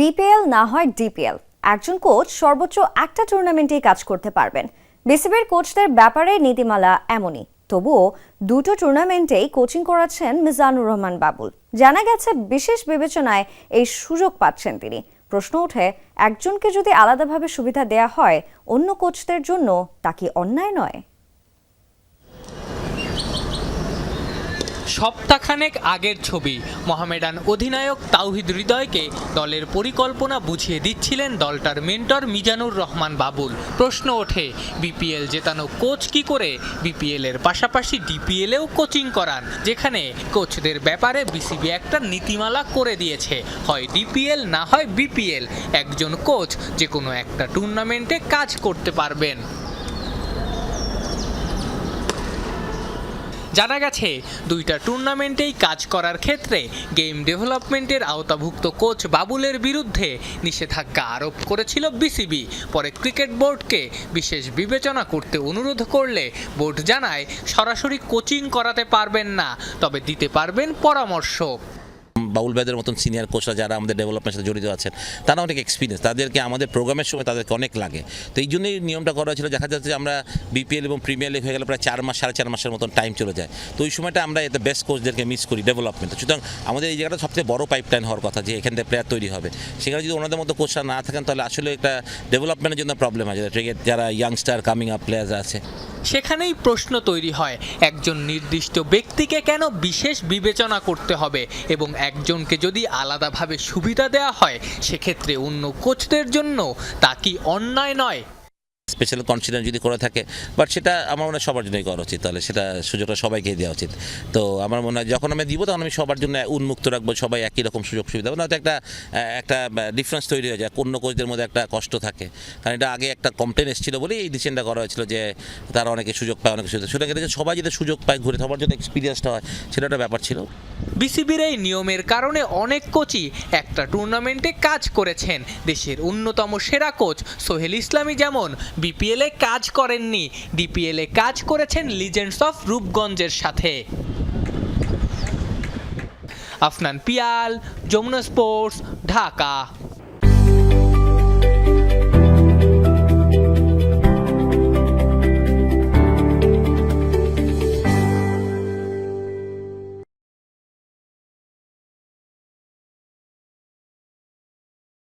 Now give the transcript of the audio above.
BPL না হয় DPL. একজন কোচ সর্বোচ্চ একটা টুর্নামেন্টেই কাজ করতে পারবেন। বিসিবির কোচদের ব্যাপারে নীতিমালা এমনই। তবুও দুটো টুর্নামেন্টেই কোচিং করাচ্ছেন মিজানুর রহমান বাবুল। জানা গেছে, বিশেষ বিবেচনায় এই সুযোগ পাচ্ছেন তিনি। প্রশ্ন ওঠে, একজনকে যদি আলাদাভাবে সুবিধা দেয়া হয়, অন্য কোচদের জন্য তা কি অন্যায় নয়? সপ্তাহখানেক আগের ছবি। মহামেডান অধিনায়ক তাওহিদ হৃদয়কে দলের পরিকল্পনা বুঝিয়ে দিচ্ছিলেন দলটার মেন্টর মিজানুর রহমান বাবুল। প্রশ্ন ওঠে, বিপিএল জেতানো কোচ কি করে? বিপিএল এর পাশাপাশি ডিপিএলেও কোচিং করান, যেখানে কোচদের ব্যাপারে বিসিবি একটা নীতিমালা করে দিয়েছে। হয় ডিপিএল, না হয় বিপিএল। একজন কোচ যে কোনো একটা টুর্নামেন্টে কাজ করতে পারবেন। জানা গেছে, দুইটা টুর্নামেন্টেই কাজ করার ক্ষেত্রে গেম ডেভেলপমেন্টের আওতাভুক্ত কোচ বাবুলের বিরুদ্ধে নিষেধাজ্ঞা আরোপ করেছিল বিসিবি। পরে ক্রিকেট বোর্ডকে বিশেষ বিবেচনা করতে অনুরোধ করলে বোর্ড জানায়, সরাসরি কোচিং করাতে পারবেন না, তবে দিতে পারবেন পরামর্শ। বাউল ভাইদের মতন সিনিয়র কোচরা যারা আমাদের ডেভেলপমেন্টের সাথে জড়িত আছেন তারা অনেক এক্সপিরিয়েন্স তাদেরকে আমাদের প্রোগ্রামের সময় তাদেরকে অনেক লাগে। তো এই জন্যই নিয়মটা করা হয়েছিল, দেখা যাচ্ছে আমরা বিপিএল এবং প্রিমিয়ার লিগ হয়ে গেলে প্রায় চার মাস, সাড়ে চার মাসের মতন টাইম চলে যায়। তো ওই সময়টা আমরা এতে বেস্ট কোচদেরকে মিস করি ডেভেলপমেন্ট সুতরাং আমাদের এই জায়গাটা সবচেয়ে বড় পাইপলাইন হওয়ার কথা, যে এখান থেকে প্লেয়ার তৈরি হবে। সেখানে যদি ওনাদের মতো কোচরা না থাকেন, তাহলে আসলে একটা ডেভেলপমেন্টের জন্য প্রবলেম আছে ক্রিকেট যারা ইয়াংস্টার কামিং আপ প্লেয়ার আছে। সেখানেই প্রশ্ন তৈরি হয়, একজন নির্দিষ্ট ব্যক্তিকে কেন বিশেষ বিবেচনা করতে হবে এবং একজনকে যদি আলাদাভাবে সুবিধা দেওয়া হয় সেক্ষেত্রে অন্য কোচদের জন্য তা কি অন্যায় নয়? স্পেশাল কনসিডার যদি করে থাকে বাট সেটা আমার মনে হয় সবার জন্যই করা উচিত, তাহলে সেটা সুযোগটা সবাইকে দেওয়া উচিত। তো আমার মনে হয় যখন আমি দিব, তখন আমি সবার জন্য উন্মুক্ত রাখব, সবাই একই রকম সুযোগ সুবিধা। না একটা একটা ডিফারেন্স তৈরি হয়ে যায়, অন্য কোচদের মধ্যে একটা কষ্ট থাকে। কারণ এটা আগে একটা কমপ্লেন এসেছিল বলেই এই ডিসিশনটা করা হয়েছিল যে তারা অনেকে সুযোগ পায়, অনেকে সুযোগ সুতরাং এটা সবাই যাতে সুযোগ পায় ঘুরে, সবার জন্য এক্সপিরিয়েন্সটা হয়, সেটা একটা ব্যাপার ছিল। বিসিবির এই নিয়মের কারণে অনেক কোচই একটা টুর্নামেন্টে কাজ করেছেন। দেশের অন্যতম সেরা কোচ সোহেল ইসলামী যেমন বিপিএলে কাজ করেননি। ডিপিএলে কাজ করেছেন লিজেন্ডস অফ রূপগঞ্জের সাথে। আফনান পিয়াল, যমুনা স্পোর্টস, ঢাকা।